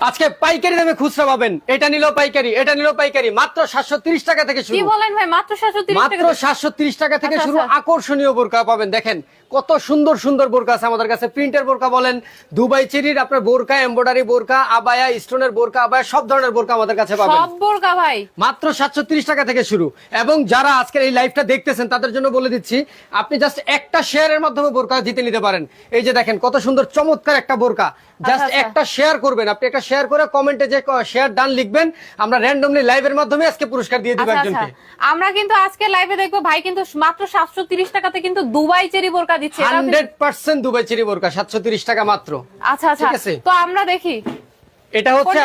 আজকে পাইকারি দামে খুচরা পাবেন। এটা নিল পাইকারি এটা নিল পাইকারি। মাত্র সাতশো তিরিশ টাকা থেকে কি শুরু। বলেন ভাই মাত্র সাতশো মাত্র সাতশো তিরিশ টাকা থেকে আচ্ছা, শুরু। আচ্ছা। আকর্ষণীয় বোরকা পাবেন। দেখেন কত সুন্দর সুন্দর বোরকা আছে আমাদের কাছে। প্রিন্টের বোরকা বলেন দুবাই চেরির আপনার বোরকা এম্বয়ডারি বোরকা আবায়া স্টোনের বোরকা আবায়া সব ধরনের বোরকা আমাদের কাছে পাবেন। সব বোরকা ভাই। মাত্র সাতশো তিরিশ টাকা থেকে শুরু। এবং যারা আজকের এই লাইভটা দেখতেছেন তাদের জন্য বলে দিচ্ছি আপনি জাস্ট একটা শেয়ারের মাধ্যমে বোরকা জিতে নিতে পারেন। এই যে দেখেন কত সুন্দর চমৎকার একটা বোরকা। জাস্ট আচ্ছা। একটা শেয়ার করবেন। আপনি একটা শেয়ার করে কমেন্টে যে শেয়ার ডান লিখবেন আমরা র্যান্ডমলি লাইভের মাধ্যমে আজকে পুরস্কার দিয়ে দিব আচ্ছা আচ্ছা। একজনকে। আমরা কিন্তু আজকে লাইভে দেখব ভাই কিন্তু মাত্র সাতশো তিরিশ টাকাতে কিন্তু দুবাই চেরি বোরকা দিচ্ছে এটাও কিন্তু- হান্ড্রেড পার্সেন্ট দুবাই চিরি বোরকা সাতশো তিরিশ টাকা মাত্র। আচ্ছা আচ্ছা। তো আমরা দেখি। এটা হচ্ছে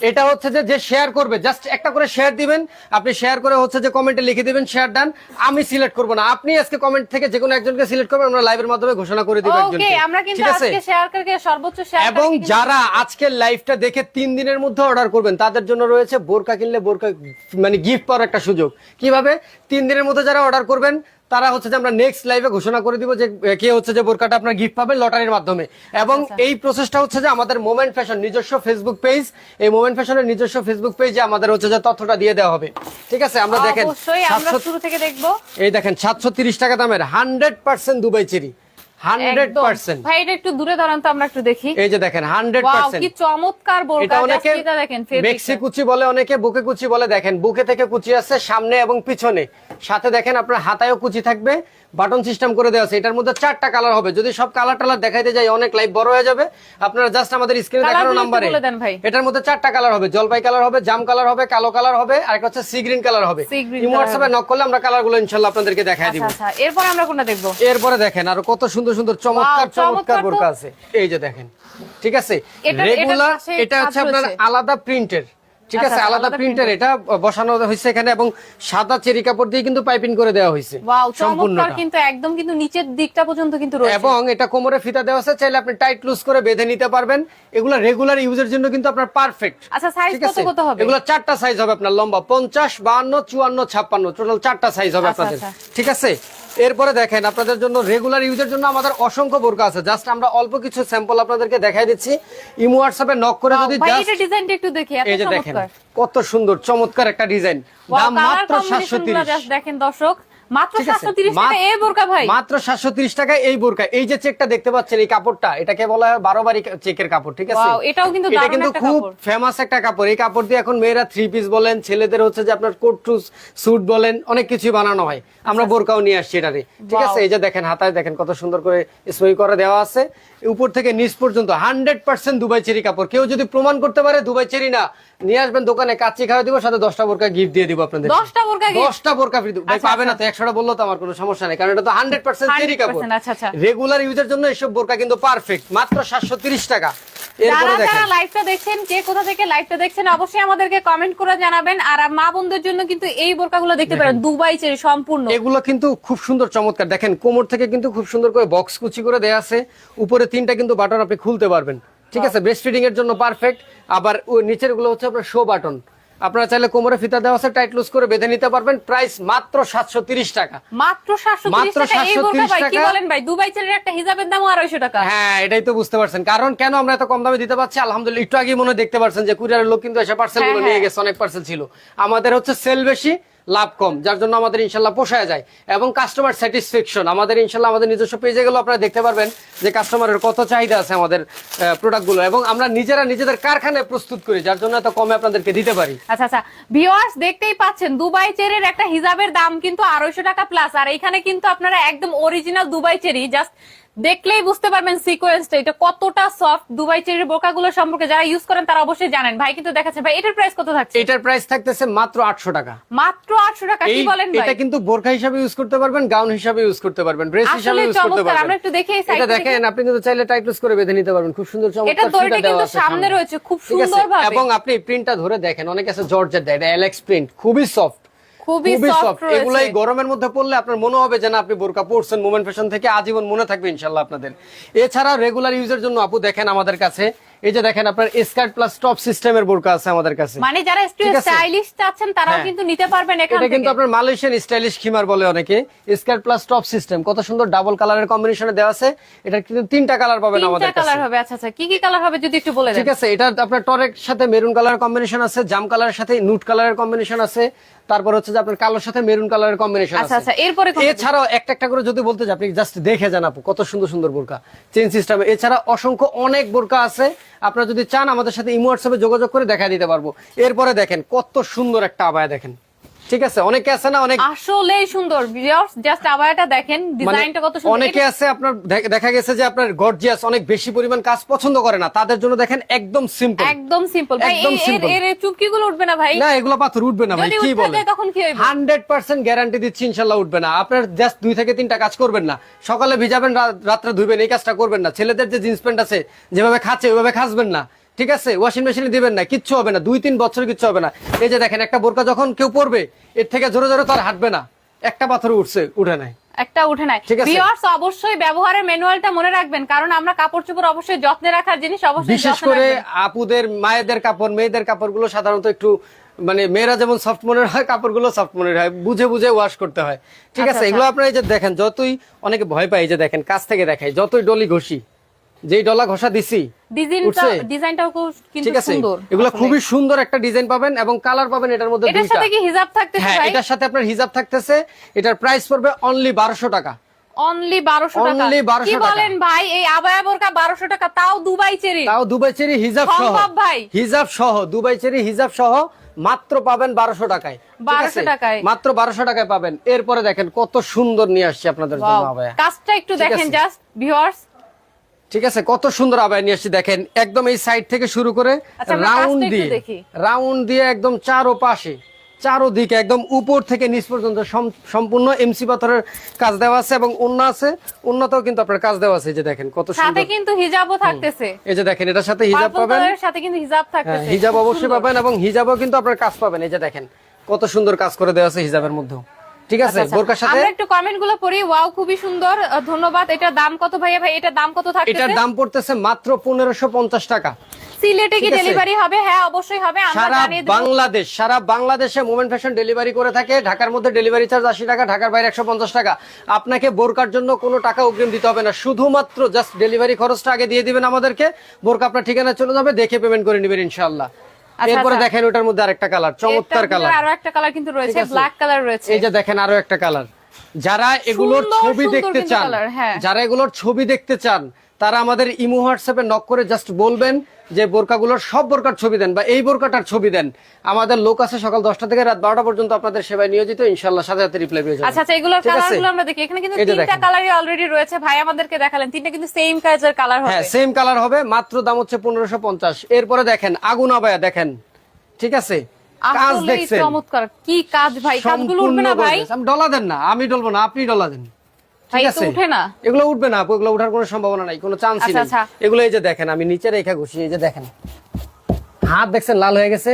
এটা হচ্ছে যে যে শেয়ার করবে জাস্ট একটা করে শেয়ার দিবেন আপনি শেয়ার করে হচ্ছে যে কমেন্টে লিখে দিবেন শেয়ার ডান আমি সিলেক্ট করব না। আপনি আজকে কমেন্ট থেকে যে কোনো একজনকে সিলেক্ট করবেন আমরা লাইভের মাধ্যমে ঘোষণা করে দিব ওকে আমরা কিন্তু আজকে শেয়ার করে সর্বোচ্চ শেয়ার এবং যারা আজকের লাইভটা দেখে তিন দিনের মধ্যে অর্ডার করবেন তাদের জন্য রয়েছে বোরকা কিনলে বোরকা মানে গিফট পাওয়ার একটা সুযোগ। কীভাবে? তিন দিনের মধ্যে যারা অর্ডার করবেন তারা হচ্ছে যে আমরা নেক্সট লাইভে ঘোষণা করে দিব যে কে হচ্ছে যে বোরকাটা আপনার গিফট পাবেন লটারির মাধ্যমে। এবং আচ্ছা। এই প্রসেসটা হচ্ছে যে আমাদের মোমেন্ট ফ্যাশন নিজস্ব ফেসবুক পেজ এই মোমেন্ট ফ্যাশনের নিজস্ব ফেসবুক পেজে আমাদের হচ্ছে যে তথ্যটা দিয়ে দেওয়া হবে। ঠিক আছে আমরা দেখেন অবশ্যই আমরা শুরু থেকে দেখব। এই দেখেন সাতশো তিরিশ টাকা দামের হান্ড্রেড পার্সেন্ট দুবাই চেরি। ভাই এটা একটু দূরে দাঁড়ান তো আমরা একটু দেখি। এই যে দেখেন কি চমৎকার বোরকা। এটা Just অনেকে এটা দেখেন মেক্সি কুচি বলে অনেকে বুকে কুচি বলে। দেখেন বুকে থেকে কুচি আছে সামনে এবং পিছনে। সাথে দেখেন আপনার হাতায়ও কুচি থাকবে। বাটন সিস্টেম করে দেওয়া আছে এটার মধ্যে চারটা কালার হবে। যদি সব কালার টালার দেখাইতে যাই অনেক লাইভ বড় হয়ে যাবে। আপনারা জাস্ট আমাদের স্ক্রিনে দেখানো নাম্বারে। এটার মধ্যে চারটা কালার হবে জলপাই কালার হবে জাম কালার হবে কালো কালার হবে আর একটা হচ্ছে সি গ্রিন কালার হবে। হোয়াটসঅ্যাপে নক করলে আমরা কালারগুলো ইনশাল্লাহ আপনাদেরকে দেখাই দিব। আচ্ছা আচ্ছা এরপর আমরা কোনটা দেখব? এরপরে দেখেন আর কত সুন্দর সুন্দর চমৎকার চমৎকার বোরকা আছে। এই যে দেখেন ঠিক আছে? রেগুলার এটা হচ্ছে আপনার আলাদা প্রিন্টের ঠিক আছে আচ্ছা, আলাদা প্রিন্টের এটা বসানো হয়েছে এখানে এবং সাদা চেরি কাপড় দিয়ে কিন্তু পাইপিং করে দেওয়া হয়েছে সম্পূর্ণটা। কিন্তু একদম কিন্তু নিচের দিকটা পর্যন্ত কিন্তু রয়েছে। এবং এটা কোমরে ফিতা দেওয়া আছে চাইলে আপনি টাইট লুজ করে বেঁধে নিতে পারবেন। এগুলো রেগুলার ইউজের জন্য কিন্তু আপনার পারফেক্ট আচ্ছা সাইজ কত কত হবে? এগুলো চারটা সাইজ হবে আপনার লম্বা পঞ্চাশ বাহান্ন চুয়ান্ন ছাপ্পান্ন। টোটাল চারটা সাইজ হবে আচ্ছা, আপনাদের। আচ্ছা। ঠিক আছে? এরপরে দেখেন আপনাদের জন্য রেগুলার ইউজের জন্য আমাদের অসংখ্য বোরকা আছে। জাস্ট আমরা অল্প কিছু স্যাম্পল আপনাদেরকে দেখাই দিচ্ছি। ইমো হোয়াটসঅ্যাপে নক করে যদি জাস্ট ডিজাইনটা একটু দেখি এত এই যে দেখেন চমৎকার। কত সুন্দর চমৎকার একটা ডিজাইন দাম মাত্র combination সাতশো গুলো তিরিশ just দেখেন দর্শক। মাত্র ঠিক আছে। সাতশো তিরিশ টাকা এই বোরকা ভাই। মাত্র সাতশো তিরিশ এই বোরকা। এই যে চেকটা দেখতে পাচ্ছেন এই কাপড়টা এটাকে বলা হয় বারো বারি চেকের কাপড় ঠিক আছে? Wow, এটাও কিন্তু দারুণ খুব ফেমাস একটা কাপড়। এই কাপড় দিয়ে এখন মেয়েরা থ্রি পিস বলেন ছেলেদের হচ্ছে যে আপনার কোট টু স্যুট বলেন অনেক কিছুই বানানো হয়। আমরা বোরকাও নিয়ে আসছি এটারে ঠিক আছে? এই যে দেখেন হাতায় দেখেন কত সুন্দর করে স্প্রে করে দেওয়া আছে। উপর থেকে নিচ পর্যন্ত হান্ড্রেড পার্সেন্ট দুবাই চেরি কাপড়। কেউ যদি প্রমাণ করতে পারে দুবাই চেরি না নিয়ে আসবেন দোকানে কাচ্চি খাওয়া দিব সাথে দশটা বোরকা গিফট দিয়ে দিব আপনাদের। দশটা বোরকা দশটা বোরকা ফ্রি ভাই আচ্ছা, পাবে না আচ্ছা। তো একশোটা বলল তো আমার কোনো সমস্যা নেই কারণ এটা তো হান্ড্রেড পার্সেন্ট চেরি কাপড়। 100% আচ্ছা। রেগুলার ইউজের জন্য এইসব বোরকা কিন্তু পারফেক্ট মাত্র সাতশো তিরিশ টাকা। যারা দেখেন। যারা লাইভটা দেখছেন কে কোথা থেকে লাইভটা দেখছেন অবশ্যই আমাদেরকে কমেন্ট করে জানাবেন। আর মা বোনদের জন্য কিন্তু এই বোরকাগুলো দেখতে পারেন দুবাই চেরি সম্পূর্ণ। এগুলো কিন্তু খুব সুন্দর চমৎকার। দেখেন কোমর থেকে কিন্তু খুব সুন্দর করে বক্স কুচি করে দেয়া আছে। উপরে তিনটা কিন্তু বাটন আপনি খুলতে পারবেন। ঠিক আছে ব্রেস্ট ফিডিং এর জন্য পারফেক্ট আবার নিচেরগুলো হচ্ছে আপনার শো বাটন আপনারা চাইলে কোমরে ফিতা দেওয়া আছে টাইট লুজ করে বেঁধে নিতে পারবেন। প্রাইস মাত্র সাতশো তিরিশ টাকা। মাত্র সাতশো মাত্র টাকা। এই বোরকা ভাই কি। বলেন ভাই? দুবাই চেরির একটা হিসাবের দাম আড়াইশো টাকা। হ্যাঁ এটাই তো বুঝতে পারছেন। কারণ কেন আমরা এত কম দামে দিতে পারছি? আলহামদুলিল্লাহ একটু আগে মনে দেখতে পারছেন যে কুরিয়ারের লোক কিন্তু এসে পার্সেলগুলো হ্যাঁ, নিয়ে হ্যাঁ। গেছে অনেক পার্সেল ছিল। আমাদের হচ্ছে সেল বেশি লাভ কম, যার জন্য আমাদের ইনশাল্লাহ পোষায় যায়। এবং কাস্টমার স্যাটিসফ্যাকশন আমাদের ইনশাল্লাহ আমাদের নিজস্ব পেজে গেলে আপনারা দেখতে পারবেন যে কাস্টমারের কত চাহিদা আছে আমাদের প্রোডাক্টগুলো এবং আমরা নিজেরা নিজেদের কারখানায় প্রস্তুত করি, যার জন্য এত কমে আপনাদেরকে দিতে পারি। আচ্ছা আচ্ছা। ভিউয়ার্স দেখতেই পাচ্ছেন, দুবাই চেরির একটা হিসাবের দাম কিন্তু আড়াইশো টাকা প্লাস আর এখানে কিন্তু আপনারা একদম অরিজিনাল দুবাই চেরি জাস্ট দেখলেই বুঝতে পারবেন সিকোয়েন্সটা এটা কতটা সফট দুবাই চেরির বোকাগুলো সম্পর্কে যারা ইউজ করেন তারা অবশ্যই জানেন ভাই কিন্তু দেখাচ্ছে ভাই এটার প্রাইস কত থাকছে এটার প্রাইস থাকতেছে মাত্র আটশো টাকা মাত্র আটশো টাকা কি বলেন ভাই এটা কিন্তু বোরকা হিসাবে ইউজ করতে পারবেন গাউন হিসাবে ইউজ করতে পারবেন ড্রেস হিসাবে ইউজ করতে চমৎকার। পারবেন আমরা একটু দেখি এটা দেখেন আপনি কিন্তু চাইলে টাইট লুজ করে বেঁধে নিতে পারবেন খুব সুন্দর চমৎকার এটার দড়িটা কিন্তু সামনে রয়েছে, খুব সুন্দর? সুন্দরভাবে। এবং আপনি প্রিন্টটা ধরে দেখেন অনেক আছে জর্জেট দেয় এটা এলেক্স প্রিন্ট খুবই সফট খুবই সফট এগুলাই গরমের মধ্যে পড়লে আপনার মনে হবে যেন আপনি বোরকা পরছেন মোমেন্ট ফ্যাশন থেকে আজীবন মনে থাকবে ইনশাল্লাহ আপনাদের। এছাড়া রেগুলার ইউজের জন্য আপু দেখেন আমাদের কাছে এই যে দেখেন আপনার স্কার্ট প্লাস টপ সিস্টেমের বোরকা আছে আমাদের কাছে। মানে যারা একটু স্টাইলিশ চাচ্ছেন তারাও হ্যাঁ। কিন্তু নিতে পারবেন এখান এটা কিন্তু আপনার মালয়েশিয়ান স্টাইলিশ খিমার বলে অনেকে। স্কার্ট প্লাস টপ সিস্টেম কত সুন্দর ডাবল কালারের কম্বিনেশনে দেওয়া আছে। এটা কিন্তু তিনটা কালার পাবেন আমাদের কাছে। কালার হবে আচ্ছা আচ্ছা। কি কি কালার হবে যদি একটু বলে দেন? ঠিক আছে এটা আপনার টরের সাথে মেরুন কালারের কম্বিনেশন আছে জাম কালারের সাথে নুট কালারের কম্বিনেশন আছে। তারপর হচ্ছে যে আপনার কালোর সাথে মেরুন কালারের কম্বিনেশন আছে। আচ্ছা এরপরে? এছাড়াও একটা একটা করে যদি বলতে যাই আপনি জাস্ট দেখে যান আপু কত সুন্দর সুন্দর বোরকা। চেন সিস্টেমে এছাড়া অসংখ্য অনেক বোরকা আছে। আপনারা যদি চান আমাদের সাথে ইমো হোয়াটসঅ্যাপে যোগাযোগ করে দেখা দিতে পারব। এরপরে দেখেন কত সুন্দর একটা আবায়া দেখেন। ঠিক আছে অনেকে আছে না অনেক আসলেই সুন্দর। জাস্ট আবায়াটা দেখেন মানে ডিজাইনটা কত সুন্দর। অনেকে আছে আপনার দেখা গেছে যে আপনার গর্জিয়াস অনেক বেশি পরিমাণ কাজ পছন্দ করে না। তাদের জন্য দেখেন একদম সিম্পল একদম সিম্পল একদম এই- এর উঠবে না ভাই? না এগুলো পাথর উঠবে না ভাই কি বলে তখন কি? হান্ড্রেড পার্সেন্ট গ্যারান্টি দিচ্ছি ইনশাল্লাহ উঠবে না। আপনার জাস্ট দুই থেকে তিনটা কাজ করবেন না। সকালে ভিজাবেন রাত্রে ধুবেন এই কাজটা করবেন না। ছেলেদের যে জিন্স প্যান্ট আছে যেভাবে খাচ্ছে ওইভাবে খাসবেন না। ঠিক আছে? ওয়াশিং মেশিনে দিবেন না কিচ্ছু হবে না দুই তিন বছর কিচ্ছু হবে না। এই যে দেখেন একটা বোরকা যখন কেউ পরবে এর থেকে জোরে জোরে তো আর হাঁটবে না। একটা পাথর উঠছে উঠে নাই। একটা উঠে নাই। ভিউয়ার্স অবশ্যই ব্যবহারের ম্যানুয়ালটা মনে রাখবেন কারণ আমরা কাপড় চোপড় অবশ্যই যত্নে রাখার জিনিস অবশ্যই বিশেষ করে আপুদের মায়েদের কাপড় মেয়েদের কাপড়গুলো সাধারণত একটু মানে মেয়েরা যেমন সফট মনের হয় কাপড়গুলো সফট মনের হয় বুঝে বুঝে ওয়াশ করতে হয়। ঠিক আচ্ছা, আছে? আচ্ছা। এগুলো আপনারা এই যে দেখেন যতই অনেকে ভয় পায় এই যে দেখেন কাছ থেকে দেখায় যতই ডলি ঘষি যেই ডলা ঘষা দিছি ডিজাইনটাও কিন্তু সুন্দর। এগুলো খুবই সুন্দর একটা ডিজাইন পাবেন এবং কালার পাবেন এটার মধ্যে এটার সাথে কি হিজাব থাকতেছে হ্যাঁ এটার সাথে আপনার হিজাব থাকতেছে। এটার প্রাইস পড়বে অনলি বারোশো টাকা। অনলি 1200 টাকা। Only 1200 টাকা। বলেন ভাই এই আবায়া বোরকা 1200 টাকা তাও দুবাই চেরি। তাও দুবাই চেরি হিজাব সহ। ভাই। হিজাব সহ দুবাই চেরি হিজাব সহ মাত্র পাবেন বারোশো টাকায়। 1200 টাকায়। মাত্র বারোশো টাকায় পাবেন। এরপরে দেখেন কত সুন্দর নিয়ে আসছি আপনাদের জন্য আবায়া। কাজটা একটু দেখেন। জাস্ট ভিউয়ার্স ঠিক আছে কত সুন্দর আবায়া নিয়ে আসছি দেখেন একদম এই সাইড থেকে শুরু করে আচ্ছা, রাউন্ড দিয়ে রাউন্ড দিয়ে একদম চারো পাশে চারোদিকে একদম উপর থেকে নিচ পর্যন্ত সম্পূর্ণ এমসি পাথরের কাজ দেওয়া আছে এবং অন্য আছে উন্নতও কিন্তু আপনার কাজ দেওয়া আছে যে দেখেন কত সাথে কিন্তু হিজাবও থাকতেছে। এই যে দেখেন এটার সাথে হিজাব পাবেন। সাথে কিন্তু হিজাব হ্যাঁ, থাকতেছে। হিজাব অবশ্যই পাবেন এবং হিজাবও কিন্তু আপনার কাজ পাবেন এই যে দেখেন কত সুন্দর কাজ করে দেওয়া আছে হিজাবের মধ্যে ঠিক আছে আচ্ছা, আচ্ছা। বোরকার সাথে? আমরা একটু কমেন্টগুলো পড়ি। ওয়াও খুবই সুন্দর। ধন্যবাদ। এটার দাম কত ভাইয়া ভাই? এটার দাম কত এটার দাম পড়তেছে মাত্র পনেরোশো পঞ্চাশ টাকা। সিলেটে কি ডেলিভারি হবে? হ্যাঁ অবশ্যই হবে। আমরা সারা বাংলাদেশ সারা বাংলাদেশে মোমেন্ট ফ্যাশন ডেলিভারি করে থাকে। ঢাকার মধ্যে ডেলিভারি চার্জ আশি টাকা ঢাকার বাইরে একশো পঞ্চাশ টাকা। আপনাকে বোরকার জন্য কোনো টাকা অগ্রিম দিতে হবে না। শুধুমাত্র জাস্ট ডেলিভারি খরচটা আগে দিয়ে দিবেন আমাদেরকে। বোরকা আপনার ঠিকানা চলে যাবে দেখে পেমেন্ট করে নেবেন ইনশাল্লাহ আচ্ছা, এরপরে আচ্ছা। দেখেন ওটার মধ্যে আরেকটা কালার চমৎকার কালার আরও একটা কালার কিন্তু রয়েছে ব্ল্যাক কালার রয়েছে এই যে দেখেন আরও একটা কালার যারা এগুলোর ছবি দেখতে চান হ্যাঁ। যারা এগুলোর ছবি দেখতে চান তারা আমাদের ইমো হোয়াটসঅ্যাপে নক করে জাস্ট বলবেন যে বোরকাগুলোর সব বোরকার ছবি দেন বা এই বোরকাটার ছবি দেন আমাদের লোক আছে সকাল দশটা থেকে রাত বারোটা পর্যন্ত আপনাদের সেবায় নিয়োজিত ইনশাল্লাহ সাথে সাথে রিপ্লাই পেয়ে যাবেন। আচ্ছা আচ্ছা এগুলোর ঠিক আছে? কালারগুলো আমরা দেখি। এখানে কিন্তু তিনটা কালারই অলরেডি রয়েছে। ভাই আমাদেরকে দেখালেন তিনটা কিন্তু সেম কালার কালার হ্যাঁ হবে। সেম কালার হবে মাত্র দাম হচ্ছে পনেরোশো পঞ্চাশ। এরপরে দেখেন আগুন আবায়া দেখেন। ঠিক আছে? কাজ দেখছেন। চমৎকার। কি কাজ ভাই? কাজগুলো উঠবে না ভাই? আমি ডলা দেন না আমি ডলবো না আপনি ডলা দেন। ঠিক আছে? এগুলো উঠবে না এগুলো উঠার কোনো সম্ভাবনা নাই কোনো চান্সই আচ্ছা, নেই। আচ্ছা। এগুলো এই যে দেখেন আমি নিচে রেখা ঘুষি এই যে দেখেন। হাত দেখছেন লাল হয়ে গেছে?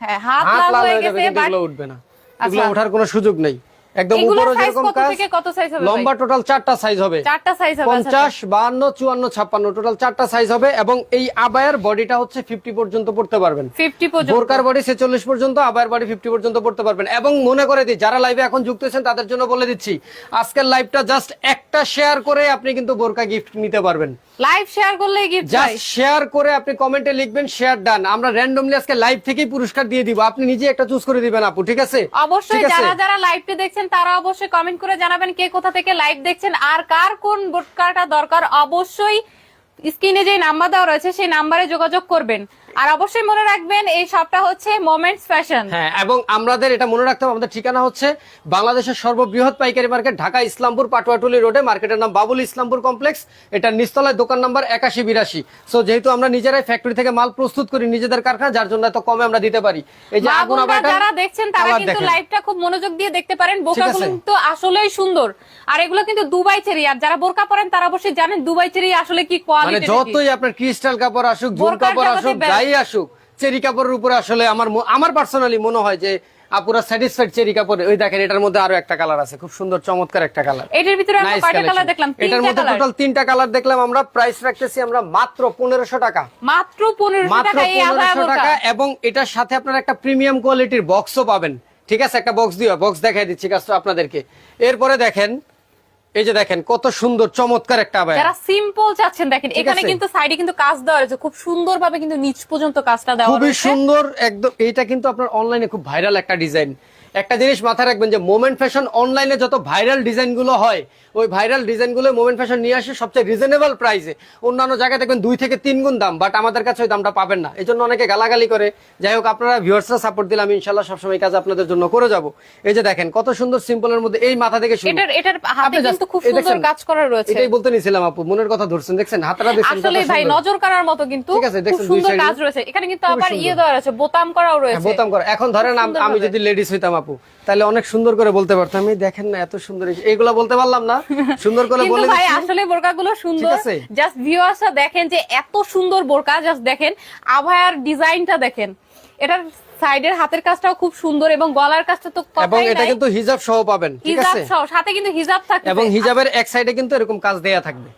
হ্যাঁ হাত লাল হয়ে গেছে এগুলো উঠবে না। আচ্ছা। এগুলো ওঠার কোনো সুযোগ নেই। একদম উপরে যেরকম কাজ কত সাইজ হবে লম্বা টোটাল চারটা সাইজ হবে। চারটা সাইজ হবে আচ্ছা, পঞ্চাশ বাহান্ন চুয়ান্ন ছাপ্পান্ন টোটাল চারটা সাইজ হবে এবং এই আবায়ের বডিটা হচ্ছে ফিফটি পর্যন্ত পড়তে পারবেন। পর্যন্ত। বোরকার বডি ছেচল্লিশ পর্যন্ত আবায়ের বডি ফিফটি পর্যন্ত পড়তে পারবেন। এবং মনে করে দিই যারা লাইভে এখন যুক্ত হয়েছেন তাদের জন্য বলে দিচ্ছি আজকের লাইভটা জাস্ট একটা শেয়ার করে আপনি কিন্তু বোরকা গিফট নিতে পারবেন। লাইভ শেয়ার করলে গিফট জাস্ট শেয়ার করে আপনি কমেন্টে লিখবেন শেয়ার ডান আমরা র্যান্ডমলি আজকে লাইভ থেকেই পুরস্কার দিয়ে দিব। আপনি নিজে একটা চুজ করে দিবেন আপু ঠিক আছে? অবশ্যই যারা যারা যারা লাইভটি দেখছেন তারা অবশ্যই কমেন্ট করে জানাবেন কে কোথা থেকে লাইভ দেখছেন আর কার কোন বোটকাটা দরকার। অবশ্যই স্ক্রিনে যে নাম্বার দেওয়া রয়েছে সেই নাম্বারে যোগাযোগ করবেন। আর অবশ্যই মনে রাখবেন এই শপটা হচ্ছে মোমেন্টস ফ্যাশন হ্যাঁ এবং আমাদের এটা মনে রাখতে হবে আমাদের ঠিকানা হচ্ছে বাংলাদেশের সর্ববৃহৎ পাইকারি মার্কেট ঢাকা ইসলামপুর পাটুয়াটুলি রোডে মার্কেটের নাম বাবুল ইসলামপুর কমপ্লেক্স। এটা নিস্তলায় দোকান নাম্বার একাশি বিরাশি। সো যেহেতু আমরা নিজেরাই ফ্যাক্টরি থেকে মাল প্রস্তুত করি নিজেদের কারখানা যার জন্য এত কমে আমরা দিতে পারি। এই যে আগুন যারা দেখছেন তারা কিন্তু লাইভটা খুব মনোযোগ দিয়ে দেখতে পারেন। বোরকাগুলো। কিন্তু আসলেই সুন্দর। আর এগুলো কিন্তু দুবাই চেরি। আর যারা বোরকা পরেন তারা অবশ্যই জানেন দুবাই চেরি আসলে কি মানে কোয়ালিটি যতই আপনার ক্রিস্টাল কাপড় আসুক জুল কাপড় আসুক ব্যস্ত। যাই আসুক চেরি কাপড়ের উপরে আসলে আমার আমার পার্সোনালি মনে হয় যে আপুরা স্যাটিসফাইড চেরি কাপড়ে। ওই দেখেন এটার মধ্যে আরও একটা কালার আছে খুব সুন্দর চমৎকার একটা কালার এটার ভিতরে আমরা কয়টা কালার। দেখলাম? এটার তিনটা মধ্যে কালার টোটাল তিনটা কালার দেখলাম আমরা। প্রাইস রাখতেছি আমরা মাত্র পনেরোশো টাকা। মাত্র পনেরোশো মাত্র টাকা এই এবং এটার সাথে আপনারা একটা প্রিমিয়াম কোয়ালিটির বক্সও পাবেন। ঠিক আছে একটা বক্স দিও বক্স দেখাই দিচ্ছি কাজটা আপনাদেরকে। এরপরে দেখেন এই যে দেখেন কত সুন্দর চমৎকার একটা আবায়া যারা সিম্পল চাচ্ছেন দেখেন এখানে কিন্তু সাইডে কিন্তু কাজ দেওয়া রয়েছে খুব সুন্দর ভাবে কিন্তু নিচ পর্যন্ত কাজটা দেওয়া খুবই সুন্দর একদম এইটা কিন্তু আপনার অনলাইনে খুব ভাইরাল একটা ডিজাইন একটা জিনিস মাথায় রাখবেন যে মোমেন্ট ফ্যাশন অনলাইনে যত ভাইরাল ডিজাইনগুলো হয় ওই ভাইরাল ডিজাইনগুলো মোমেন্ট ফ্যাশন নিয়ে আসে সবচেয়ে রিজনেবল প্রাইসে অন্যান্য জায়গায় দেখবেন দুই থেকে তিন গুণ দাম বাট আমাদের কাছে ওই দামটা পাবেন না। এই জন্য অনেকে গালাগালি করে। যাই হোক আপনারা ভিউয়ার্সরা সাপোর্ট দিলে আমি ইনশাল্লাহ সবসময় কাজ আপনাদের জন্য করে যাব। এই যে দেখেন কত সুন্দর সিম্পলের মধ্যে এই মাথা থেকে শুরু। এটার এটার হাতে কিন্তু খুব সুন্দর কাজ করা রয়েছে। এটাই বলতে নিছিলাম আপু মনের কথা ধরছেন। দেখছেন হাতটা দেখছেন আসলে ভাই নজর কাড়ার মতো কিন্তু ঠিক আছে, দেখছেন সুন্দর কাজ রয়েছে। এখানে কিন্তু আবার ইয়ে দেওয়া রয়েছে বোতাম করাও হ্যাঁ, রয়েছে। বোতাম করা। এখন ধরেন আমি যদি লেডিস হইতাম আপু। তাহলে অনেক সুন্দর করে বলতে পারতাম এই দেখেন না এত সুন্দর এই- এইগুলা বলতে পারলাম না। সুন্দর করে বলে ভাই। আসলে বোরকাগুলো সুন্দর। জাস্ট ভিউয়ার্সরা দেখেন যে এত সুন্দর বোরকা জাস্ট দেখেন আভায়ার ডিজাইনটা দেখেন। এটার সাইডের হাতের কাজটাও খুব সুন্দর এবং গলার কাজটা তো এবং এটা কিন্তু হিজাব সহ পাবেন ঠিক আছে? হিজাব সহ সাথে কিন্তু হিজাব থাকে এবং হিজাবের এক সাইডে কিন্তু এরকম কাজ দেয়া থাকবে।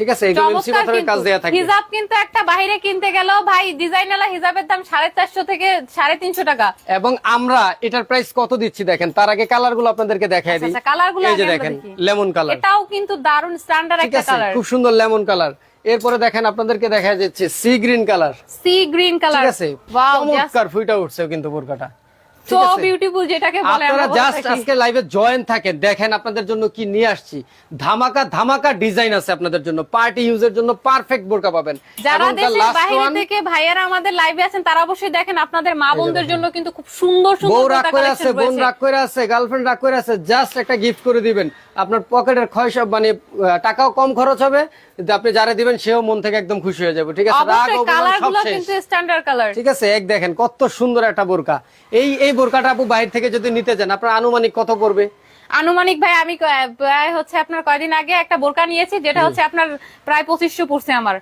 ঠিক আছে এগুলো এমসি পাথরের কাজ দেয়া থাকবে। হিজাব কিন্তু একটা বাইরে কিনতে গেল ভাই ডিজাইনালা হিজাবের দাম সাড়ে চারশো থেকে সাড়ে তিনশো টাকা। এবং আমরা এটার প্রাইস কত দিচ্ছি দেখেন? তার আগে কালারগুলো আপনাদেরকে দেখাই দিই। আচ্ছা, কালারগুলো এই যে দেখেন লেমন কালার এটাও কিন্তু দারুণ স্ট্যান্ডার্ড একটা কালার খুব সুন্দর লেমন কালার এরপরে দেখেন আপনাদেরকে দেখা যাচ্ছে sea green colour sea green colour ঠিক আছে চমৎকার ফুইটা উঠছে কিন্তু বোরকাটা। সো বিউটিফুল যেটাকে বলে আপনারা জাস্ট আজকে লাইভে জয়েন থাকেন দেখেন আপনাদের জন্য কি নিয়ে আসছি। ধামাকা ধামাকা ডিজাইন আছে আপনাদের জন্য পার্টি ইউজের জন্য পারফেক্ট বোরকা পাবেন। যারা দেশের বাইরে থেকে ভাইয়ারা আমাদের লাইভে আছেন তারা অবশ্যই দেখেন আপনাদের মা বোনদের জন্য কিন্তু খুব সুন্দর বউ রাগ করে আছে বোন রাগ করে আছে গার্লফ্রেন্ড রাগ করে আছে জাস্ট একটা গিফট করে দিবেন। আপনার পকেটের ক্ষয় সব মানে টাকাও কম খরচ হবে আপনি যারা দিবেন সেও মন থেকে একদম খুশি হয়ে যাবে। ঠিক আছে? রাগ অবশ্যই কিন্তু স্ট্যান্ডার্ড কালার ঠিক আছে? এক দেখেন কত সুন্দর একটা বোরকা। এই এই বোরকাটা আপু বাইরে থেকে যদি নিতে যান আপনার আনুমানিক কত পড়বে? আনুমানিক ভাই আমি হচ্ছে আপনার কয়দিন আগে একটা বোরকা নিয়েছি যেটা হচ্ছে আপনার প্রায় পঁচিশশো পড়ছে আমার।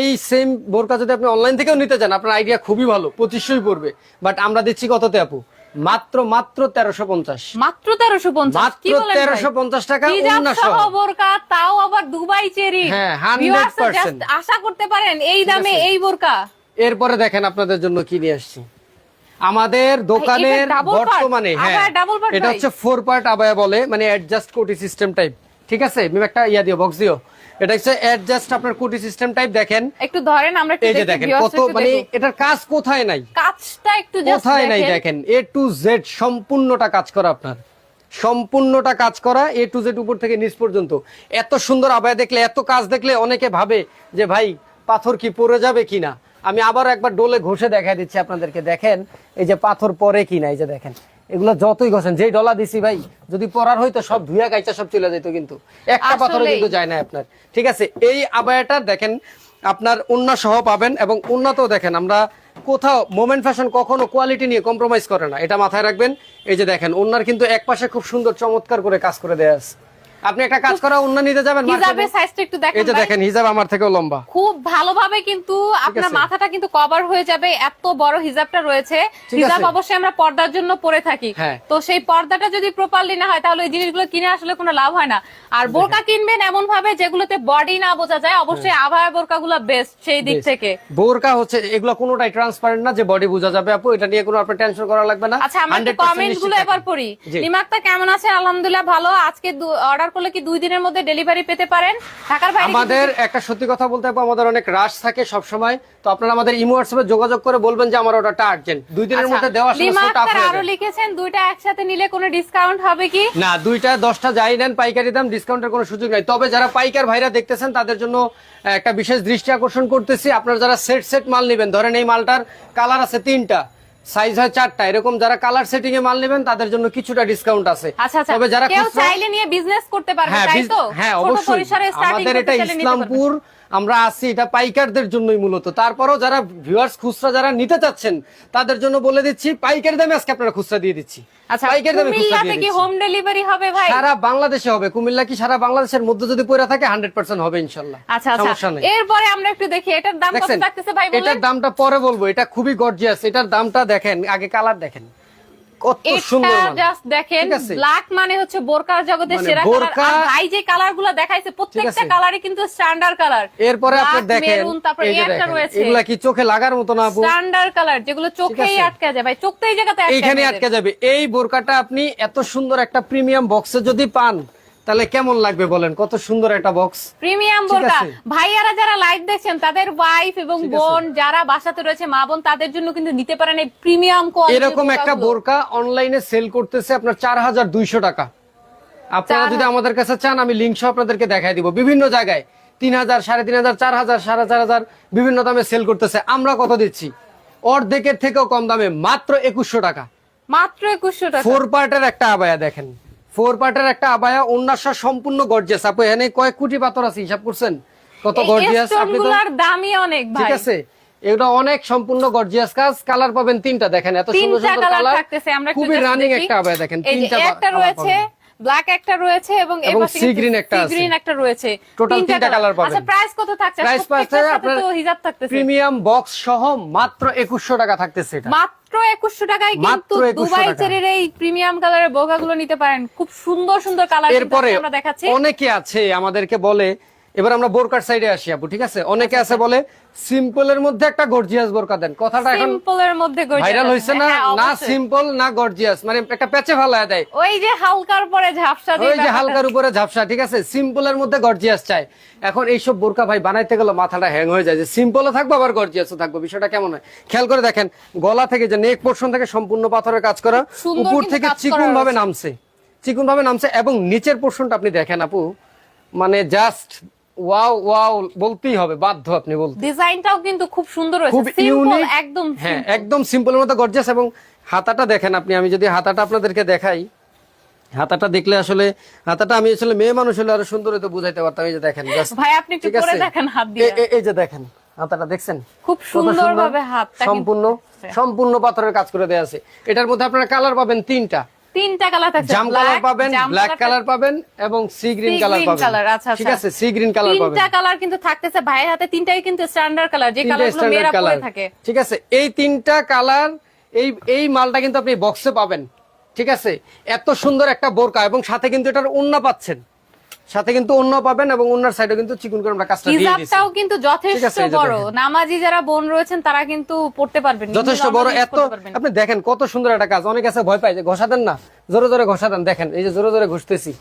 এই সেম বোরকা যদি আপনি অনলাইন থেকেও নিতে চান আপনার আইডিয়া খুবই ভালো পঁচিশশোই পড়বে। বাট আমরা দিচ্ছি কততে আপু? মাত্র মাত্র তেরোশো পঞ্চাশ। মাত্র তেরোশো পঞ্চাশ মাত্র তেরোশো পঞ্চাশ টাকা বোরকা তাও আবার দুবাই চেরি। হ্যাঁ, 100% Viewers রা just আশা করতে পারেন এই দামে এই বোরকা এরপরে দেখেন আপনাদের জন্য কি নিয়ে আসছি। আমাদের দোকানের? বর্তমানে হ্যাঁ এটা হচ্ছে ফোর পার্ট আবায়া বলে মানে অ্যাডজাস্ট কোটি সিস্টেম টাইপ ঠিক আছে? মিম একটা ইয়া দিও বক্স দিও। এটা হচ্ছে অ্যাডজাস্ট আপনার কোটি সিস্টেম টাইপ দেখেন। একটু ধরেন আমরা এই যে দেখেন কত মানে এটার কাজ কোথায় নাই? কাজটা একটু কোথায় নাই দেখেন। এ টু জেড সম্পূর্ণটা কাজ করা আপনার। সম্পূর্ণটা কাজ করা এ টু জেড উপর থেকে নিচ পর্যন্ত। এত সুন্দর আবায় দেখলে এত কাজ দেখলে অনেকে ভাবে যে ভাই পাথর কি পড়ে যাবে কিনা? আমি আবার একবার ডোলে ঘষে দেখাই দিচ্ছি আপনাদেরকে। দেখেন এই যে পাথর পরে কিনা এই যে দেখেন। এগুলো যতই ঘষেন যেই ডলা দিছি ভাই যদি পরার হয়তো সব ধুয়া গাইচা সব চলে যেত কিন্তু। একটা পাথর কিন্তু যায় না আপনার। ঠিক আছে এই আবায়াটা দেখেন আপনার অন্য সহ পাবেন এবং উন্নতও দেখেন আমরা কোথাও মোমেন্ট ফ্যাশন কখনো কোয়ালিটি নিয়ে কম্প্রোমাইজ করে না। এটা মাথায় রাখবেন। এই যে দেখেন ওনার কিন্তু এক পাশে খুব সুন্দর চমৎকার করে কাজ করে দেয়া আছে। আপনি একটা কাজ করা অন্য নিতে যাবেন হিজাবের সাইজটা একটু দেখেন এই যে দেখেন হিজাব আমার থেকেও লম্বা। খুব ভালোভাবে কিন্তু আপনার মাথাটা কিন্তু কভার হয়ে যাবে এত বড় হিজাবটা রয়েছে। হিজাব অবশ্যই আমরা পর্দার জন্য পরে থাকি। হ্যাঁ। তো সেই পর্দাটা যদি প্রপারলি না হয় তাহলে এই জিনিসগুলো কিনে আসলে কোনো লাভ হয় না। আর বোরকা কিনবেন এমন ভাবে যেগুলোতে বডি না বোঝা যায় অবশ্যই আভায়া বোরকা গুলো বেস্ট সেই দিক থেকে। বোরকা হচ্ছে এগুলো কোনোটাই ট্রান্সপারেন্ট না যে বডি বোঝা যাবে আপু এটা নিয়ে কোনো আপনার টেনশন করা লাগবে না। আচ্ছা আমরা 100% কমেন্টগুলো এবার। পড়ি। নিমাক্তা কেমন আছে? আলহামদুলিল্লাহ ভালো। আজকে অর্ডার করলে কি দুই দিনের মধ্যে ডেলিভারি পেতে পারেন? ঢাকার বাইরে আমাদের একটা সত্যি কথা বলতে হবে আমাদের অনেক রাশ থাকে সব সময় তো আপনারা আমাদের ইমো হোয়াটসঅ্যাপে যোগাযোগ করে বলবেন যে আমার অর্ডারটা আর্জেন্ট দুই দিনের আচ্ছা, মধ্যে দেওয়া আসলে লিমা টাফ হয়ে আরও লিখেছেন দুইটা একসাথে নিলে কোনো ডিসকাউন্ট হবে কি? না দুইটা দশটা যাই নেন পাইকারি দাম ডিসকাউন্টের কোনো সুযোগ নাই। তবে যারা পাইকার ভাইরা দেখতেছেন তাদের জন্য একটা বিশেষ দৃষ্টি আকর্ষণ করতেছি। আপনারা যারা সেট সেট মাল নেবেন ধরেন এই মালটার কালার আছে তিনটা। সাইজ হয় চারটা। এরকম যারা কালার সেটিং এ মাল নেবেন তাদের জন্য কিছুটা ডিসকাউন্ট আছে। আচ্ছা আচ্ছা। তবে যারা চাইলে নিয়ে বিজনেস করতে পারবে হ্যাঁ তাই তো? হ্যাঁ অবশ্যই। আমাদের এটা। ইসলামপুর আমরা আছি এটা পাইকারদের জন্যই মূলত। তারপরও যারা ভিউয়ার্স খুচরা যারা নিতে চাচ্ছেন তাদের জন্য বলে দিচ্ছি পাইকারি দামে আজকে আপনারা খুচরা দিয়ে দিচ্ছি। আচ্ছা পাইকারি দামে খুচরা দিয়ে কি দিচ্ছি। হোম ডেলিভারি হবে ভাই? সারা বাংলাদেশে হবে। কুমিল্লা কি সারা বাংলাদেশের মধ্যে যদি পড়ে থাকে হান্ড্রেড পার্সেন্ট হবে ইনশাল্লাহ। আচ্ছা আচ্ছা। এরপরে আমরা একটু দেখি এটার দাম কত থাকতেছে ভাই বললেন এটার দামটা পরে বলব এটা খুবই গর্জিয়াস এটার দামটা দেখেন আগে কালার দেখেন। কত সুন্দর জাস্ট দেখেন ব্ল্যাক মানে হচ্ছে বোরকার জগতের মানে সেরা কালার আর ভাই যে কালারগুলো দেখাইছে প্রত্যেকটা কালারই কিন্তু স্ট্যান্ডার্ড কালার এরপরে আপনি দেখেন মেরুন তারপর এই একটা রয়েছে। এগুলা কি চোখে লাগার মতো না স্ট্যান্ডার্ড কালার যেগুলো চোখেই আটকে যায়। ভাই জায়গাতে আটকে এইখানে আটকে যাবে। এই বোরকাটা আপনি এত সুন্দর একটা প্রিমিয়াম বক্সে যদি পান তাহলে কেমন লাগবে বলেন? কত সুন্দর একটা বক্স প্রিমিয়াম বোরকা। ভাইয়ারা যারা লাইভ দেখছেন তাদের ওয়াইফ এবং বোন যারা বাসাতে রয়েছে মা বোন তাদের জন্য কিন্তু নিতে পারেন এই প্রিমিয়াম কোয়ালিটি এরকম একটা বোরকা অনলাইনে সেল করতেছে আপনার চার হাজার দুইশো টাকা। আপনারা যদি আমাদের কাছে চান আমি লিঙ্ক সহ আপনাদেরকে দেখাই দিব। বিভিন্ন জায়গায় তিন হাজার সাড়ে তিন হাজার চার হাজার সাড়ে চার হাজার বিভিন্ন দামে সেল করতেছে। আমরা কত দিচ্ছি? অর্ধেকের থেকেও কম দামে মাত্র একুশশো টাকা। মাত্র একুশশো টাকা। ফোর পার্টের একটা আবায়া দেখেন। ফোর পার্টের একটা আবায়া অন্যাস সম্পূর্ণ গর্জিয়াস আপু এখানে কয়েক কোটি পাথর আছে হিসাব করছেন? কত গর্জিয়াস আপনি তো দামই অনেক ঠিক আছে? এটা অনেক সম্পূর্ণ গর্জিয়াস কাজ। কালার পাবেন তিনটা দেখেন এত সুন্দর সুন্দর কালার খুবই রানিং একটা আবায়া দেখেন তিনটা একটা রয়েছে। ব্ল্যাক একটা রয়েছে এবং এবং সি গ্রিন একটা আছে। গ্রিন একটা রয়েছে। টোটাল তিনটা কালার পাবেন। আচ্ছা প্রাইস কত থাকছে? প্রাইস পাচ্ছে আপনার তো হিজাব থাকতেছে। প্রিমিয়াম বক্স সহ মাত্র 2100 টাকা থাকতেছে এটা। মাত্র 2100 টাকায় কিন্তু দুবাই চেরের এই প্রিমিয়াম কালারের বোগাগুলো নিতে পারেন। খুব সুন্দর সুন্দর কালার এরপরে আমরা দেখাচ্ছি। অনেকে আছে আমাদেরকে বলে এবার আমরা বোরকার সাইডে আসি আপু ঠিক আছে? অনেকে আছে বলে সিম্পলের মধ্যে একটা গর্জিয়াস বোরকা দেন। কথাটা এখন সিম্পলের মধ্যে gorgeous ভাইরাল। হয়েছে না? হ্যাঁ, না সিম্পল না গর্জিয়াস মানে একটা প্যাচে ফালায় দেয়। ওই যে হালকার পরে ঝাপসা ওই যে হালকার উপরে ঝাপসা ঠিক আছে? সিম্পলের মধ্যে গর্জিয়াস চাই। এখন এইসব বোরকা ভাই বানাইতে গেলে মাথাটা হ্যাং হয়ে যায় যে সিম্পলও থাকব আবার গর্জিয়াসও থাকব। বিষয়টা কেমন হয়? খেয়াল করে দেখেন গলা থেকে যে নেক পোর্শন থেকে সম্পূর্ণ পাথরের কাজ করা উপর থেকে চিকুন ভাবে নামছে। চিকুন ভাবে নামছে এবং নিচের পোর্শনটা আপনি দেখেন আপু। মানে জাস্ট ওয়াও ওয়াও বলতেই হবে বাধ্য আপনি বলতে। ডিজাইনটাও কিন্তু খুব সুন্দর খুব হয়েছে সিম্পল ইউনিক একদম হ্যাঁ একদম সিম্পলের মতো গর্জিয়াস এবং হাতাটা দেখেন আপনি আমি যদি হাতাটা আপনাদেরকে দেখাই হাতাটা দেখলে আসলে হাতাটা আমি আসলে মেয়ে মানুষ হলে আরও সুন্দর হতে বুঝাইতে পারতাম এই যে দেখেন ভাই আপনি একটু করে? দেখেন হাত দিয়ে। এই যে দেখেন হাতাটা দেখছেন? খুব সুন্দরভাবে হাতটা সম্পূর্ণ সম্পূর্ণ পাথরের কাজ করে দেয়া আছে। এটার মধ্যে আপনারা কালার পাবেন তিনটা। তিনটা কালার থাকছে জাম কালার পাবেন ব্ল্যাক কালার পাবেন এবং সি গ্রিন কালার পাবেন। কালার আচ্ছা, ঠিক আচ্ছা। আছে সি গ্রিন কালার পাবেন। তিনটা কালার কিন্তু থাকতেছে ভাইয়ের হাতে তিনটাই কিন্তু স্ট্যান্ডার্ড কালার যে কালারগুলো মেয়েরা পরে থাকে। ঠিক আছে এই তিনটা কালার এই এই মালটা কিন্তু আপনি বক্সে পাবেন। ঠিক আছে এত সুন্দর একটা বোরকা এবং সাথে কিন্তু এটার উন্না পাচ্ছেন। সাথে কিন্তু অন্য পাবেন এবং অন্যার সাইডে কিন্তু চিকুন করে আমরা কাজটা দিয়ে দিয়েছি। হিজাবটাও কিন্তু যথেষ্ট বড়। নামাজি যারা বোন রয়েছেন তারা কিন্তু পড়তে পারবেন যথেষ্ট বড়। এত আপনি দেখেন কত সুন্দর একটা কাজ। অনেক আছে ভয় পায় যে ঘষা দেন না জোরে জোরে ঘষা দেন। দেখেন এই যে জোরে জোরে ঘষতেছি।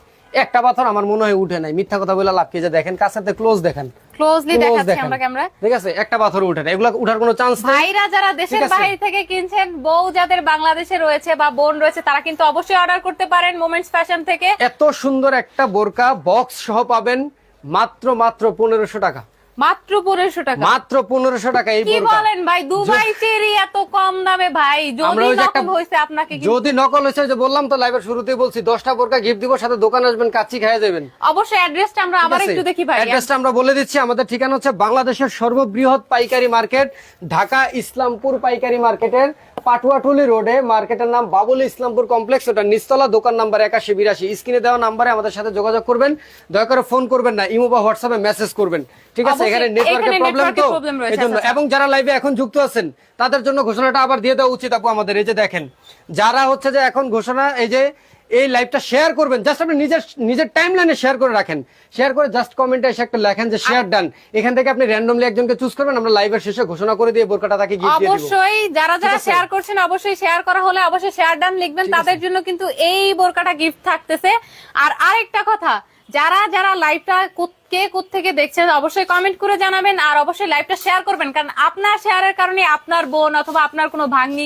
একটা পাথর আমার মনে হয় উঠে নাই। মিথ্যা কথা বলে লাভ কি? যে দেখেন কাছাতে ক্লোজ দেখেন। ক্লোজলি দেখাচ্ছি আমরা ক্যামেরা। ঠিক আছে একটা পাথর উঠে না এগুলো উঠার কোনো চান্স নাই। ভাইরা যারা দেশের বাইরে থেকে কিনছেন বউ যাদের বাংলাদেশে রয়েছে বা বোন রয়েছে তারা কিন্তু অবশ্যই অর্ডার করতে পারেন মোমেন্টস ফ্যাশন থেকে। এত সুন্দর একটা বোরকা বক্স সহ পাবেন মাত্র মাত্র পনেরোশো টাকা। মাত্র পনেরোশো টাকা। মাত্র পনেরোশো টাকা এই কি বলেন ভাই দুবাই চেরি এত কম দামে ভাই যদি নকল হয়েছে আপনাকে যদি নকল হয়েছে যে বললাম তো লাইভের শুরুতেই বলছি দশটা বোরকা গিফট দিব সাথে দোকান আসবেন কাচ্চি যাবেন অবশ্যই অ্যাড্রেসটা আমরা আবার একটু দেখি ভাই। অ্যাড্রেসটা আমরা বলে দিচ্ছি আমাদের ঠিকানা হচ্ছে বাংলাদেশের সর্ববৃহৎ পাইকারি মার্কেট ঢাকা ইসলামপুর পাইকারি মার্কেটের পাটুয়াটুলি রোডে। মার্কেটের নাম বাবুল ইসলামপুর কমপ্লেক্স ওটা নিস্তলা দোকান নাম্বার একাশি বিরাশি। স্ক্রিনে দেওয়া নাম্বারে আমাদের সাথে যোগাযোগ করবেন। দয়া করে ফোন করবেন না ইমো বা হোয়াটসঅ্যাপে মেসেজ করবেন। ঠিক আছে এখানে নেটওয়ার্কের প্রবলেম তো? এজন্য আচ্ছা, আচ্ছা। এবং যারা লাইভে এখন যুক্ত আছেন তাদের জন্য ঘোষণাটা আবার দিয়ে দেওয়া উচিত আপু আমাদের এই যে দেখেন যারা হচ্ছে যে এখন ঘোষণা এই যে এই লাইভটা শেয়ার করবেন জাস্ট আপনি নিজের নিজের টাইম লাইনে শেয়ার করে রাখেন। শেয়ার করে জাস্ট কমেন্টে এসে একটা লেখেন যে শেয়ার ডান এখান থেকে আপনি র্যান্ডমলি একজনকে চুজ করবেন আমরা লাইভের শেষে ঘোষণা করে দিয়ে বোরকাটা তাকে গিফট দিয়ে দিব। অবশ্যই যারা যারা শেয়ার করছেন অবশ্যই শেয়ার করা হলে অবশ্যই শেয়ার ডান লিখবেন তাদের জন্য কিন্তু এই বোরকাটা গিফট থাকতেছে। আর আরেকটা কথা যারা যারা লাইভটা কে থেকে দেখছেন অবশ্যই কমেন্ট করে জানাবেন আর অবশ্যই লাইভটা শেয়ার করবেন কারণ আপনার শেয়ারের কারণে আপনার বোন অথবা আপনার কোনো ভাগ্নি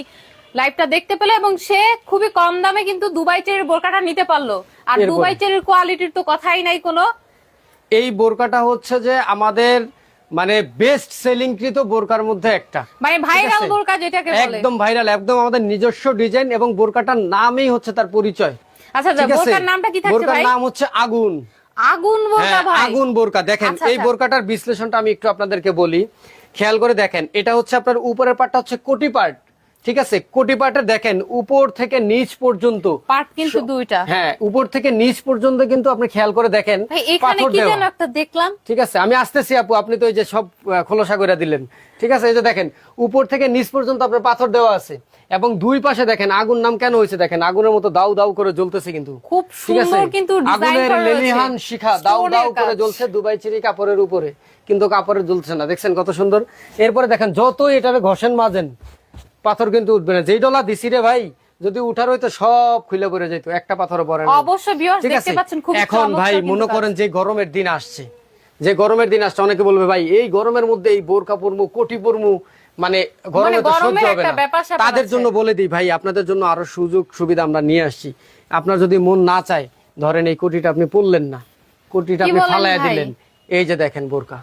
লাইভটা দেখতে পেল এবং সে খুবই কম দামে কিন্তু দুবাই চেরির বোরকাটা নিতে পারল। আর? দুবাই চেরির কোয়ালিটির তো কথাই নাই কোনো। এই বোরকাটা হচ্ছে যে আমাদের মানে বেস্ট সেলিং কৃত বোরকার মধ্যে একটা। মানে ভাইরাল? বোরকা যেটাকে বলে। একদম ভাইরাল একদম আমাদের নিজস্ব ডিজাইন এবং বোরকাটার নামই হচ্ছে তার পরিচয়। আচ্ছা আচ্ছা ঠিক আছে। বোরকার নামটা কি থাকছে ভাই? নাম হচ্ছে আগুন। আগুন বোরকা হ্যাঁ, ভাই। আগুন বোরকা। দেখেন আচ্ছা, এই। বোরকাটার বিশ্লেষণটা আমি একটু আপনাদেরকে বলি। খেয়াল করে দেখেন এটা হচ্ছে আপনার উপরের পার্টটা হচ্ছে কোটি পার্ট ঠিক আছে? কোটি পাটের দেখেন উপর থেকে নিচ পর্যন্ত। কিন্তু দুইটা। হ্যাঁ উপর থেকে নিচ পর্যন্ত কিন্তু আপনি খেয়াল করে দেখেন পাথর দেওয়া। দেখলাম। ঠিক আছে? আমি আসতেছি আপু। আপনি তো এই যে সব খোলসা করে দিলেন। ঠিক আছে? এই যে দেখেন উপর থেকে নিচ পর্যন্ত আপনার পাথর দেওয়া আছে। এবং দুই পাশে দেখেন আগুন নাম কেন হয়েছে দেখেন? আগুনের মতো দাউ দাউ করে জ্বলতেছে কিন্তু। খুব? সুন্দর কিন্তু আগুনের লেলিহান শিখা দাউ দাউ করে জ্বলছে দুবাই চিরি কাপড়ের উপরে। কিন্তু কাপড়ে জ্বলছে না। দেখছেন কত সুন্দর? এরপরে দেখেন যতই এটারে ঘষেন মাজেন পাথর কিন্তু উঠবে না। যেই ডলা দিছি রে ভাই যদি উঠার হইতো সব খুলে পড়ে যেত একটা পাথর পড়ে না। অবশ্য ভিউয়ার্স দেখতে পাচ্ছেন খুব এখন ভাই মনে করেন যে গরমের দিন আসছে। যে গরমের দিন আসছে অনেকে বলবে ভাই এই গরমের মধ্যে এই বোরকা পরমু কোটি পরমু মানে গরমে তো সহ্য হবে না। তাদের জন্য বলে দিই ভাই আপনাদের জন্য আরও সুযোগ সুবিধা আমরা নিয়ে আসছি। আপনার যদি মন না চায় ধরেন এই কোটিটা আপনি পড়লেন না কোটিটা আপনি ফালাইয়া দিলেন এই যে দেখেন বোরকা।